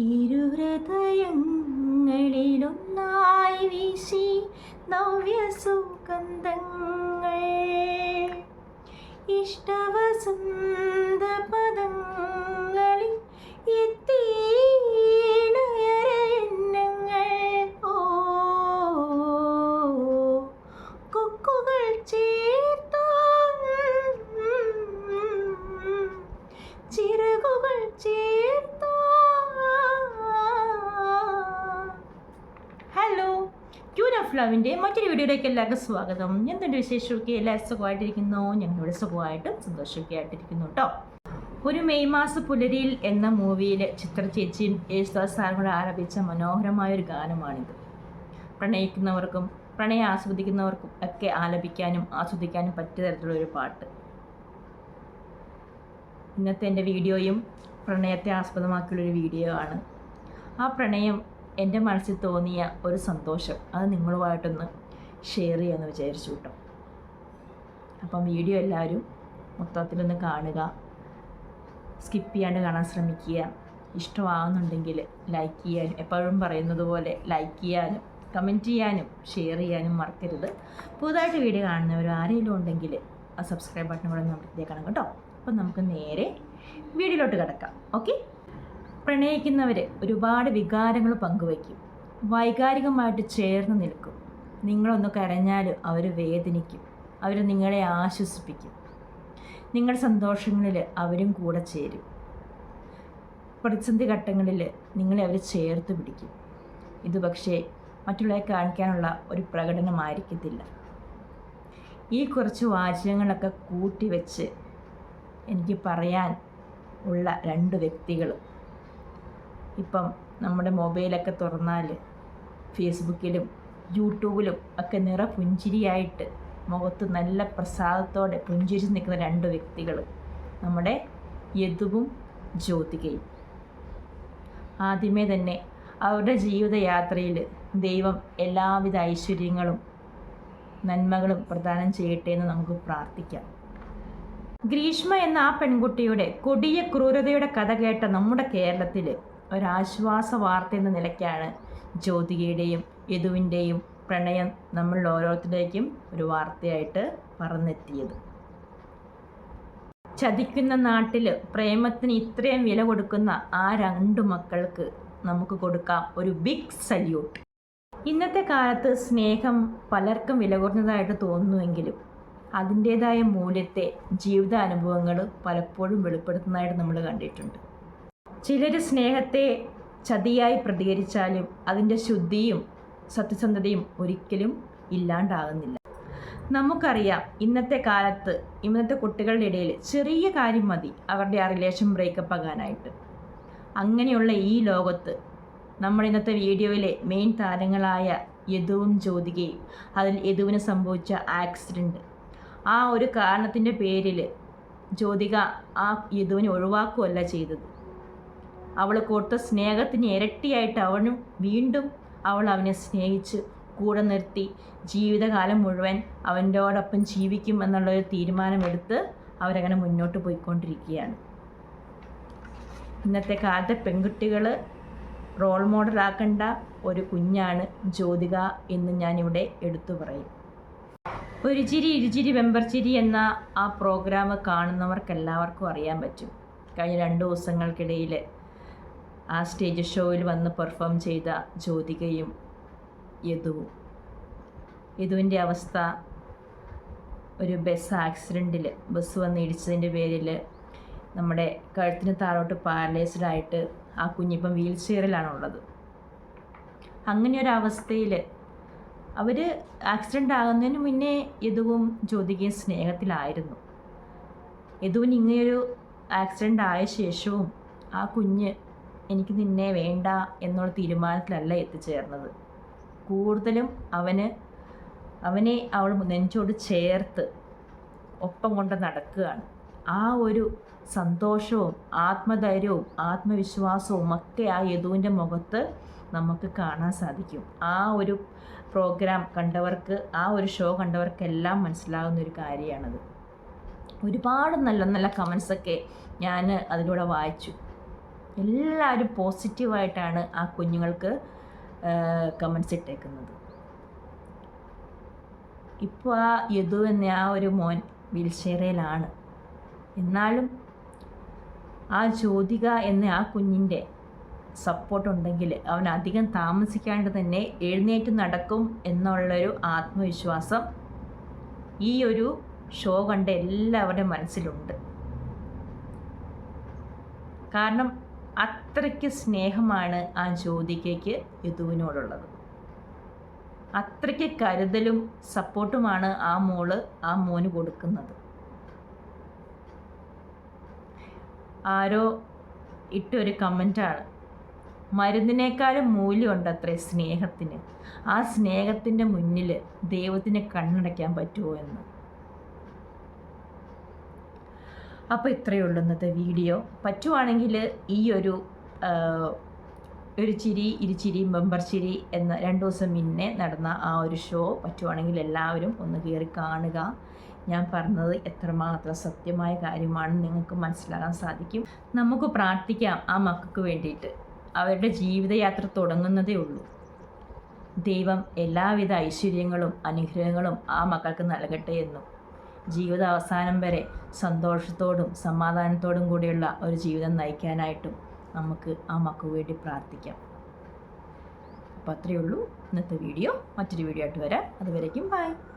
ഇരുഹൃദയങ്ങളിലൊന്നായി വീശി നവ്യസുഗന്ധങ്ങൾ ഇഷ്ടവസന്ത ക്യൂൻ ലവിന്റെ മറ്റൊരു വീഡിയോയിലേക്ക് എല്ലാവർക്കും സ്വാഗതം. എന്തുണ്ട് വിശേഷമൊക്കെ? എല്ലാവരും സുഖമായിട്ടിരിക്കുന്നു? ഞങ്ങളിവിടെ സുഖമായിട്ടും സന്തോഷമൊക്കെ ആയിട്ടിരിക്കുന്നു കേട്ടോ ഒരു മെയ് മാസ പുലരിയിൽ എന്ന മൂവിയിൽ ചിത്ര ചേച്ചിയും യേശുദാസ് സാറും കൂടെ മനോഹരമായ മനോഹരമായൊരു ഗാനമാണിത്. പ്രണയിക്കുന്നവർക്കും പ്രണയം ആസ്വദിക്കുന്നവർക്കും ഒക്കെ ആലപിക്കാനും ആസ്വദിക്കാനും പറ്റിയ തരത്തിലുള്ള ഒരു പാട്ട്. ഇന്നത്തെ എന്റെ വീഡിയോയും പ്രണയത്തെ ആസ്പദമാക്കിയുള്ളൊരു വീഡിയോ ആണ്. ആ പ്രണയം എന്റെ മനസ്സിൽ തോന്നിയ ഒരു സന്തോഷം. അത് നിങ്ങളുമായിട്ടൊന്ന് ഷെയർ ചെയ്യാമെന്ന് വിചാരിച്ചു കേട്ടോ. അപ്പം വീഡിയോ എല്ലാവരും മൊത്തത്തിലൊന്ന് കാണുക. സ്കിപ്പ് ചെയ്യാണ്ട് കാണാൻ ശ്രമിക്കുക. ഇഷ്ടമാകുന്നുണ്ടെങ്കിൽ ലൈക്ക് ചെയ്യാനും എപ്പോഴും പറയുന്നത് പോലെ ലൈക്ക് ചെയ്യാനും കമന്റ് ചെയ്യാനും ഷെയർ ചെയ്യാനും മറക്കരുത്. പുതുതായിട്ട് വീഡിയോ കാണുന്നവർ ആരെങ്കിലും ഉണ്ടെങ്കിൽ ആ സബ്സ്ക്രൈബ് ബട്ടൺ കൂടെ നമ്മൾ അമർത്തിയേക്കണം കേട്ടോ. അപ്പം നമുക്ക് നേരെ വീഡിയോയിലോട്ട് കിടക്കാം. ഓക്കെ പ്രണയിക്കുന്നവർ ഒരുപാട് വികാരങ്ങൾ പങ്കുവയ്ക്കും. വൈകാരികമായിട്ട് ചേർന്ന് നിൽക്കും. നിങ്ങളൊന്ന് കരഞ്ഞാൽ അവർ വേദനിക്കും. അവർ നിങ്ങളെ ആശ്വസിപ്പിക്കും. നിങ്ങളുടെ സന്തോഷങ്ങളിൽ അവരും കൂടെ ചേരും. പ്രതിസന്ധി ഘട്ടങ്ങളിൽ നിങ്ങളെ അവർ ചേർത്ത് പിടിക്കും. ഇത് പക്ഷേ മറ്റുള്ളവരെ കാണിക്കാനുള്ള ഒരു പ്രകടനമായിരിക്കത്തില്ല. ഈ കുറച്ച് വാചകങ്ങളൊക്കെ കൂട്ടി വെച്ച് എനിക്ക് പറയാൻ ഉള്ള രണ്ട് വ്യക്തികൾ ഇപ്പം നമ്മുടെ മൊബൈലൊക്കെ തുറന്നാൽ ഫേസ്ബുക്കിലും യൂട്യൂബിലും ഒക്കെ നിറ പുഞ്ചിരിയായിട്ട് മുഖത്ത് നല്ല പ്രസാദത്തോടെ പുഞ്ചിരി നിൽക്കുന്ന രണ്ട് വ്യക്തികൾ നമ്മുടെ യദുവും ജ്യോതികയും. ആദ്യമേ തന്നെ അവരുടെ ജീവിതയാത്രയിൽ ദൈവം എല്ലാവിധ ഐശ്വര്യങ്ങളും നന്മകളും പ്രദാനം ചെയ്യട്ടെ എന്ന് നമുക്ക് പ്രാർത്ഥിക്കാം. ഗ്രീഷ്മ എന്ന ആ പെൺകുട്ടിയുടെ കൊടിയ ക്രൂരതയുടെ കഥ കേട്ട നമ്മുടെ കേരളത്തിൽ ഒരാശ്വാസ വാർത്ത എന്ന നിലയ്ക്കാണ് ജ്യോതികയുടെയും യദുവിന്റെയും പ്രണയം നമ്മൾ ഓരോരുത്തരേക്കും ഒരു വാർത്തയായിട്ട് പറന്നെത്തിയത്. ചതിക്കുന്ന നാട്ടിൽ പ്രേമത്തിന് ഇത്രയും വില കൊടുക്കുന്ന ആ രണ്ട് മക്കൾക്ക് നമുക്ക് കൊടുക്കാം ഒരു ബിഗ് സല്യൂട്ട് ഇന്നത്തെ കാലത്ത് സ്നേഹം പലർക്കും വില കുറഞ്ഞതായിട്ട് തോന്നുന്നുവെങ്കിലും അതിന്റേതായ മൂല്യത്തെ ജീവിതാനുഭവങ്ങൾ പലപ്പോഴും വെളിപ്പെടുത്തുന്നതായിട്ട് നമ്മൾ കണ്ടിട്ടുണ്ട്. ചിലർ സ്നേഹത്തെ ചതിയായി പ്രതികരിച്ചാലും അതിന്റെ ശുദ്ധിയും സത്യസന്ധതയും ഒരിക്കലും ഇല്ലാണ്ടാകുന്നില്ല. നമുക്കറിയാം ഇന്നത്തെ കാലത്ത് ഇന്നത്തെ കുട്ടികളുടെ ഇടയിൽ ചെറിയ കാര്യം മതി അവരുടെ ആ റിലേഷൻ ബ്രേക്കപ്പ് ആകാനായിട്ട്. അങ്ങനെയുള്ള ഈ ലോകത്ത് നമ്മൾ ഇന്നത്തെ വീഡിയോയിലെ മെയിൻ താരങ്ങളായ യദുവും ജ്യോതികയും അതിൽ യദുവിന് സംഭവിച്ച ആക്സിഡന്റ് ആ ഒരു കാരണത്തിന്റെ പേരിൽ ജ്യോതിക ആ യദുവിനെ ഒഴിവാക്കുകയല്ല ചെയ്തത്. അവൾ കൊടുത്ത സ്നേഹത്തിന് ഇരട്ടിയായിട്ട് അവനും വീണ്ടും അവൾ അവനെ സ്നേഹിച്ച് കൂടെ നിർത്തി. ജീവിതകാലം മുഴുവൻ അവന്റോടൊപ്പം ജീവിക്കും എന്നുള്ളൊരു തീരുമാനമെടുത്ത് അവരങ്ങനെ മുന്നോട്ട് പോയിക്കൊണ്ടിരിക്കുകയാണ്. ഇന്നത്തെ കാലത്തെ പെൺകുട്ടികൾ റോൾ മോഡൽ മോഡലാക്കേണ്ട ഒരു കുഞ്ഞാണ് ജ്യോതിക എന്ന് ഞാനിവിടെ എടുത്തു പറയും. ഒരു ചിരി ഇരുചിരി വെമ്പർച്ചിരി എന്ന ആ പ്രോഗ്രാം കാണുന്നവർക്ക് എല്ലാവർക്കും അറിയാൻ പറ്റും. കഴിഞ്ഞ രണ്ട് ദിവസങ്ങൾക്കിടയിൽ ആ സ്റ്റേജ് ഷോയിൽ വന്ന് പെർഫോം ചെയ്ത ജ്യോതികയും യദുവും. യദുവിന്റെ അവസ്ഥ ഒരു ബസ് ആക്സിഡന്റിൽ ബസ് വന്ന് ഇടിച്ചതിന്റെ പേരിൽ നമ്മുടെ കഴുത്തിന് താഴോട്ട് പാരലൈസ്ഡായിട്ട് ആ കുഞ്ഞിപ്പം വീൽ ചെയറിലാണുള്ളത്. അങ്ങനെ ഒരു അവർ ആക്സിഡന്റ് ആകുന്നതിന് മുന്നേ യദുവും ജ്യോതികയും സ്നേഹത്തിലായിരുന്നു. യദുവിന് ഇങ്ങനെയൊരു ആക്സിഡന്റ് ആയ ശേഷവും ആ കുഞ്ഞ് എനിക്ക് നിന്നെ വേണ്ട എന്നുള്ള തീരുമാനത്തിലല്ല എത്തിച്ചേർന്നത്. കൂടുതലും അവന് അവനെ അവൾ നെഞ്ചോട് ചേർത്ത് ഒപ്പം കൊണ്ട് നടക്കുകയാണ്. ആ ഒരു സന്തോഷവും ആത്മധൈര്യവും ആത്മവിശ്വാസവും ഒക്കെ ആ യദുവിന്റെ മുഖത്ത് നമുക്ക് കാണാൻ സാധിക്കും. ആ ഒരു പ്രോഗ്രാം കണ്ടവർക്ക് ആ ഒരു ഷോ കണ്ടവർക്കെല്ലാം മനസ്സിലാകുന്ന ഒരു കാര്യമാണത്. ഒരുപാട് നല്ല നല്ല കമൻസൊക്കെ ഞാൻ അതിലൂടെ വായിച്ചു. എല്ലാവരും പോസിറ്റീവായിട്ടാണ് ആ കുഞ്ഞുങ്ങൾക്ക് കമൻസ് ഇട്ടേക്കുന്നത്. ഇപ്പോൾ ആ യദു എന്ന ആ ഒരു മോൻ വീൽചെയറയിലാണ് എന്നാലും ആ ജ്യോതിക എന്ന ആ കുഞ്ഞിന്റെ സപ്പോർട്ടുണ്ടെങ്കിൽ അവൻ അധികം താമസിക്കാണ്ട് തന്നെ എഴുന്നേറ്റ് നടക്കും എന്നുള്ളൊരു ആത്മവിശ്വാസം ഈ ഒരു ഷോ കണ്ട എല്ലാവരുടെ മനസ്സിലുണ്ട്. കാരണം അത്രയ്ക്ക് സ്നേഹമാണ് ആ ജ്യോതികയ്ക്ക് യദുവിനോടുള്ളത്. അത്രയ്ക്ക് കരുതലും സപ്പോർട്ടുമാണ് ആ മോൾ ആ മോന് കൊടുക്കുന്നത്. ആരോ ഇട്ടൊരു കമന്റാണ് മരുന്നിനേക്കാളും മൂല്യമുണ്ട് അത്രേ സ്നേഹത്തിന്. ആ സ്നേഹത്തിന്റെ മുന്നിൽ ദൈവത്തിന് കണ്ണടയ്ക്കാൻ പറ്റുമോ എന്ന്. അപ്പോൾ ഇത്രയേ ഉള്ളൂ ഇന്നത്തെ വീഡിയോ. പറ്റുവാണെങ്കിൽ ഈ ഒരു ഒരു ചിരി ഇരുചിരി ബമ്പർ ചിരി എന്ന രണ്ട് ദിവസം മുന്നേ നടന്ന ആ ഒരു ഷോ പറ്റുവാണെങ്കിൽ എല്ലാവരും ഒന്ന് കയറി കാണുക. ഞാൻ പറഞ്ഞത് എത്രമാത്രം സത്യമായ കാര്യമാണ് നിങ്ങൾക്ക് മനസ്സിലാക്കാൻ സാധിക്കും. നമുക്ക് പ്രാർത്ഥിക്കാം ആ മക്കൾക്ക് വേണ്ടിയിട്ട്. അവരുടെ ജീവിതയാത്ര തുടങ്ങുന്നതേ ഉള്ളൂ. ദൈവം എല്ലാവിധ ഐശ്വര്യങ്ങളും അനുഗ്രഹങ്ങളും ആ മക്കൾക്ക് നൽകട്ടെ എന്നും. ജീവിത അവസാനം വരെ സന്തോഷത്തോടും സമാധാനത്തോടും കൂടിയുള്ള ഒരു ജീവിതം നയിക്കാനായിട്ടും നമുക്ക് ആ മക്കു വേണ്ടി പ്രാർത്ഥിക്കാം. അപ്പോൾ അത്രയേ ഉള്ളൂ. ഇന്നത്തെ വീഡിയോ മറ്റൊരു വീഡിയോ ആയിട്ട് വരാം. അതുവരേക്കും ബൈ.